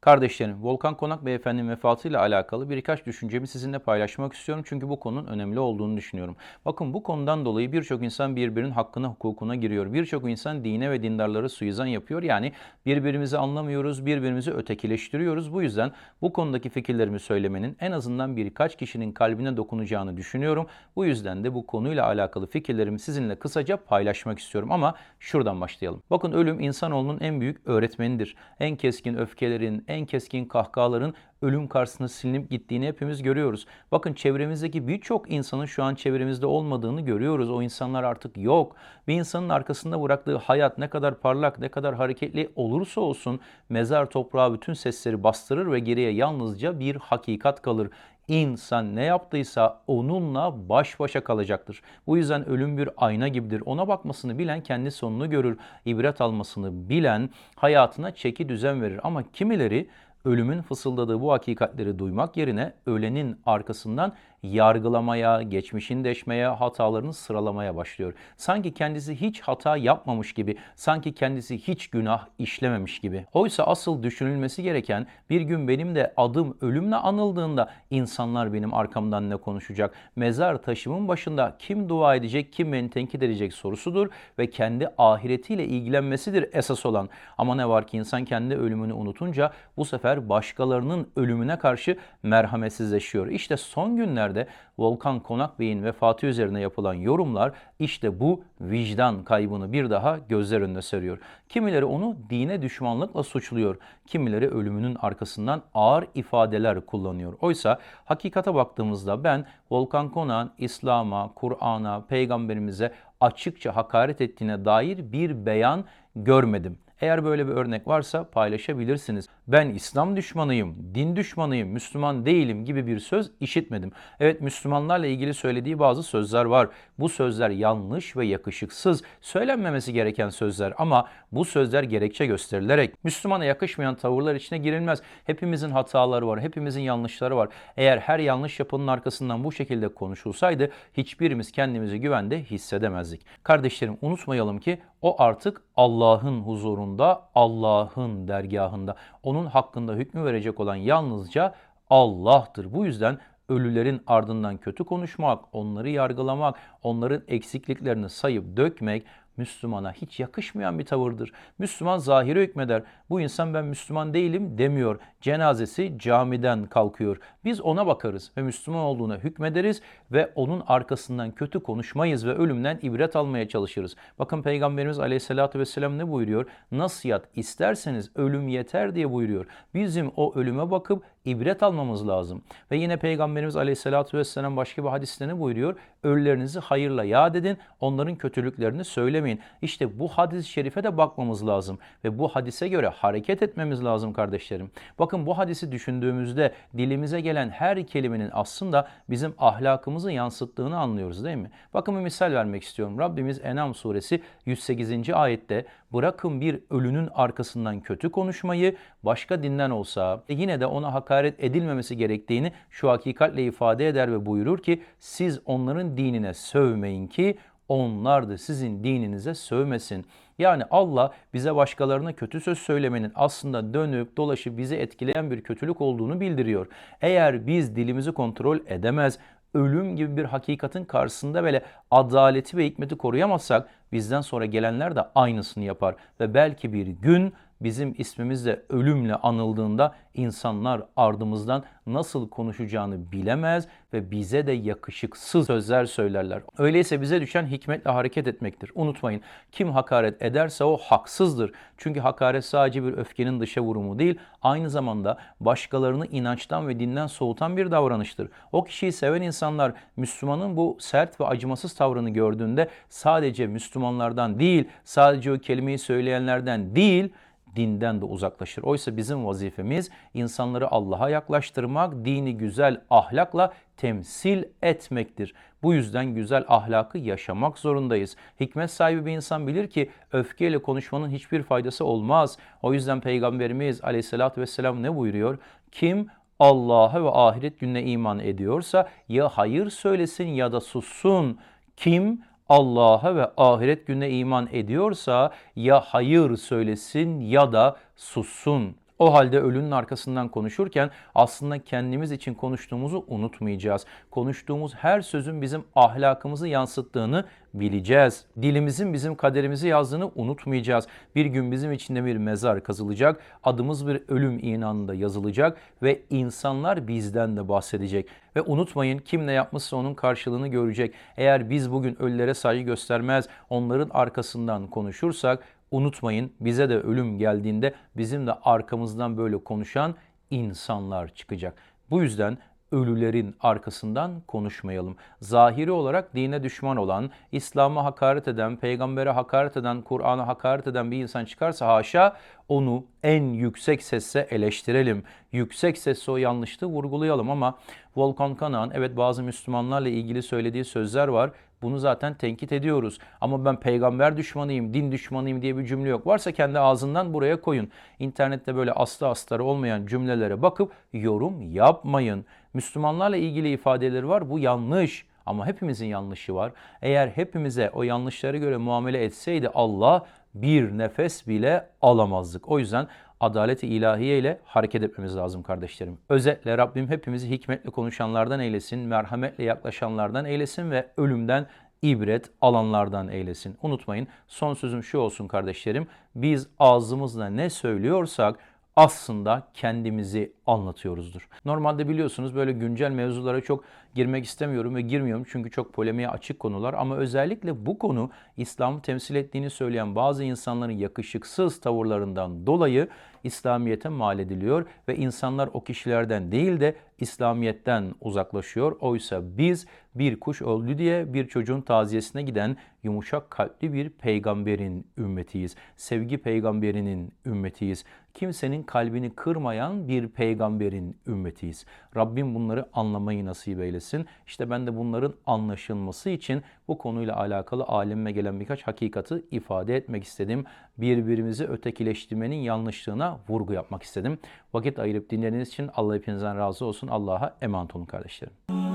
Kardeşlerim, Volkan Konak Beyefendi'nin vefatıyla alakalı birkaç düşüncemi sizinle paylaşmak istiyorum. Çünkü bu konunun önemli olduğunu düşünüyorum. Bakın bu konudan dolayı birçok insan birbirinin hakkına, hukukuna giriyor. Birçok insan dine ve dindarları suizan yapıyor. Yani birbirimizi anlamıyoruz, birbirimizi ötekileştiriyoruz. Bu yüzden bu konudaki fikirlerimi söylemenin en azından birkaç kişinin kalbine dokunacağını düşünüyorum. Bu yüzden de bu konuyla alakalı fikirlerimi sizinle kısaca paylaşmak istiyorum. Ama şuradan başlayalım. Bakın ölüm insanoğlunun en büyük öğretmenidir. En keskin öfkelerin, en keskin kahkahaların ölüm karşısında silinip gittiğini hepimiz görüyoruz. Bakın çevremizdeki birçok insanın şu an çevremizde olmadığını görüyoruz. O insanlar artık yok. Bir insanın arkasında bıraktığı hayat ne kadar parlak, ne kadar hareketli olursa olsun mezar toprağı bütün sesleri bastırır ve geriye yalnızca bir hakikat kalır. İnsan ne yaptıysa onunla baş başa kalacaktır. Bu yüzden ölüm bir ayna gibidir. Ona bakmasını bilen kendi sonunu görür. İbret almasını bilen hayatına çeki düzen verir. Ama kimileri ölümün fısıldadığı bu hakikatleri duymak yerine ölenin arkasından yargılamaya, geçmişini deşmeye, hatalarını sıralamaya başlıyor. Sanki kendisi hiç hata yapmamış gibi, sanki kendisi hiç günah işlememiş gibi. Oysa asıl düşünülmesi gereken bir gün benim de adım ölümle anıldığında insanlar benim arkamdan ne konuşacak? Mezar taşımın başında kim dua edecek, kim beni tenkit edecek sorusudur ve kendi ahiretiyle ilgilenmesidir esas olan. Ama ne var ki insan kendi ölümünü unutunca bu sefer başkalarının ölümüne karşı merhametsizleşiyor. İşte son günlerde Volkan Konak Bey'in vefatı üzerine yapılan yorumlar işte bu vicdan kaybını bir daha gözler önüne seriyor. Kimileri onu dine düşmanlıkla suçluyor. Kimileri ölümünün arkasından ağır ifadeler kullanıyor. Oysa hakikate baktığımızda ben Volkan Konak'ın İslam'a, Kur'an'a, peygamberimize açıkça hakaret ettiğine dair bir beyan görmedim. Eğer böyle bir örnek varsa paylaşabilirsiniz. Ben İslam düşmanıyım, din düşmanıyım, Müslüman değilim gibi bir söz işitmedim. Evet Müslümanlarla ilgili söylediği bazı sözler var. Bu sözler yanlış ve yakışıksız, söylenmemesi gereken sözler ama bu sözler gerekçe gösterilerek Müslümana yakışmayan tavırlar içine girilmez. Hepimizin hataları var, hepimizin yanlışları var. Eğer her yanlış yapının arkasından bu şekilde konuşulsaydı hiçbirimiz kendimizi güvende hissedemezdik. Kardeşlerim unutmayalım ki o artık Allah'ın huzurunda, Allah'ın dergahında. Onun hakkında hükmü verecek olan yalnızca Allah'tır. Bu yüzden ölülerin ardından kötü konuşmak, onları yargılamak, onların eksikliklerini sayıp dökmek Müslümana hiç yakışmayan bir tavırdır. Müslüman zahiri hükmeder. Bu insan ben Müslüman değilim demiyor. Cenazesi camiden kalkıyor. Biz ona bakarız ve Müslüman olduğuna hükmederiz ve onun arkasından kötü konuşmayız ve ölümden ibret almaya çalışırız. Bakın Peygamberimiz Aleyhisselatü Vesselam ne buyuruyor? Nasihat isterseniz ölüm yeter diye buyuruyor. Bizim o ölüme bakıp ibret almamız lazım. Ve yine Peygamberimiz Aleyhisselatü Vesselam başka bir hadiste ne buyuruyor? Ölülerinizi hayırla yad edin, onların kötülüklerini söylemeyin. İşte bu hadis-i şerife de bakmamız lazım ve bu hadise göre hareket etmemiz lazım kardeşlerim. Bakın bu hadisi düşündüğümüzde dilimize gelen her kelimenin aslında bizim ahlakımızı yansıttığını anlıyoruz değil mi? Bakın bir misal vermek istiyorum. Rabbimiz Enam suresi 108. ayette bırakın bir ölünün arkasından kötü konuşmayı başka dinden olsa yine de ona hakaret edilmemesi gerektiğini şu hakikatle ifade eder ve buyurur ki siz onların dinine sövmeyin ki onlar da sizin dininize sövmesin. Yani Allah bize başkalarına kötü söz söylemenin aslında dönüp dolaşıp bizi etkileyen bir kötülük olduğunu bildiriyor. Eğer biz dilimizi kontrol edemez, ölüm gibi bir hakikatin karşısında böyle adaleti ve hikmeti koruyamazsak bizden sonra gelenler de aynısını yapar ve belki bir gün bizim ismimizle ölümle anıldığında insanlar ardımızdan nasıl konuşacağını bilemez ve bize de yakışıksız sözler söylerler. Öyleyse bize düşen hikmetle hareket etmektir. Unutmayın kim hakaret ederse o haksızdır. Çünkü hakaret sadece bir öfkenin dışa vurumu değil, aynı zamanda başkalarını inançtan ve dinden soğutan bir davranıştır. O kişiyi seven insanlar Müslümanın bu sert ve acımasız tavrını gördüğünde sadece Müslümanlardan değil, sadece o kelimeyi söyleyenlerden değil, dinden de uzaklaşır. Oysa bizim vazifemiz insanları Allah'a yaklaştırmak, dini güzel ahlakla temsil etmektir. Bu yüzden güzel ahlakı yaşamak zorundayız. Hikmet sahibi bir insan bilir ki öfkeyle konuşmanın hiçbir faydası olmaz. O yüzden Peygamberimiz aleyhissalatü vesselam ne buyuruyor? Kim Allah'a ve ahiret gününe iman ediyorsa ya hayır söylesin ya da sussun. Kim Allah'a ve ahiret gününe iman ediyorsa ya hayır söylesin ya da sussun. O halde ölünün arkasından konuşurken aslında kendimiz için konuştuğumuzu unutmayacağız. Konuştuğumuz her sözün bizim ahlakımızı yansıttığını bileceğiz. Dilimizin bizim kaderimizi yazdığını unutmayacağız. Bir gün bizim içinde bir mezar kazılacak, adımız bir ölüm inanında yazılacak ve insanlar bizden de bahsedecek. Ve unutmayın kim ne yapmışsa onun karşılığını görecek. Eğer biz bugün ölülere saygı göstermez, onların arkasından konuşursak unutmayın bize de ölüm geldiğinde bizim de arkamızdan böyle konuşan insanlar çıkacak. Bu yüzden ölülerin arkasından konuşmayalım. Zahiri olarak dine düşman olan, İslam'a hakaret eden, peygambere hakaret eden, Kur'an'a hakaret eden bir insan çıkarsa haşa onu en yüksek sesle eleştirelim. Yüksek sesle o yanlışlığı vurgulayalım ama Volkan Kanağan evet bazı Müslümanlarla ilgili söylediği sözler var. Bunu zaten tenkit ediyoruz. Ama ben peygamber düşmanıyım, din düşmanıyım diye bir cümle yok. Varsa kendi ağzından buraya koyun. İnternette böyle aslı astarı olmayan cümlelere bakıp yorum yapmayın. Müslümanlarla ilgili ifadeleri var. Bu yanlış. Ama hepimizin yanlışı var. Eğer hepimize o yanlışlara göre muamele etseydi Allah bir nefes bile alamazdık. O yüzden adalet-i ilahiye ile hareket etmemiz lazım kardeşlerim. Özetle Rabbim hepimizi hikmetli konuşanlardan eylesin, merhametle yaklaşanlardan eylesin ve ölümden ibret alanlardan eylesin. Unutmayın son sözüm şu olsun kardeşlerim. Biz ağzımızla ne söylüyorsak aslında kendimizi anlatıyoruzdur. Normalde biliyorsunuz böyle güncel mevzulara çok girmek istemiyorum ve girmiyorum çünkü çok polemiğe açık konular ama özellikle bu konu İslam'ı temsil ettiğini söyleyen bazı insanların yakışıksız tavırlarından dolayı İslamiyet'e mal ediliyor ve insanlar o kişilerden değil de İslamiyet'ten uzaklaşıyor. Oysa biz bir kuş öldü diye bir çocuğun taziyesine giden yumuşak kalpli bir peygamberin ümmetiyiz. Sevgi peygamberinin ümmetiyiz. Kimsenin kalbini kırmayan bir peygamberin ümmetiyiz. Rabbim bunları anlamayı nasip eylesin. İşte ben de bunların anlaşılması için bu konuyla alakalı alimime gelen birkaç hakikati ifade etmek istedim. Birbirimizi ötekileştirmenin yanlışlığına vurgu yapmak istedim. Vakit ayırıp dinlediğiniz için Allah hepinizden razı olsun. Allah'a emanet olun kardeşlerim.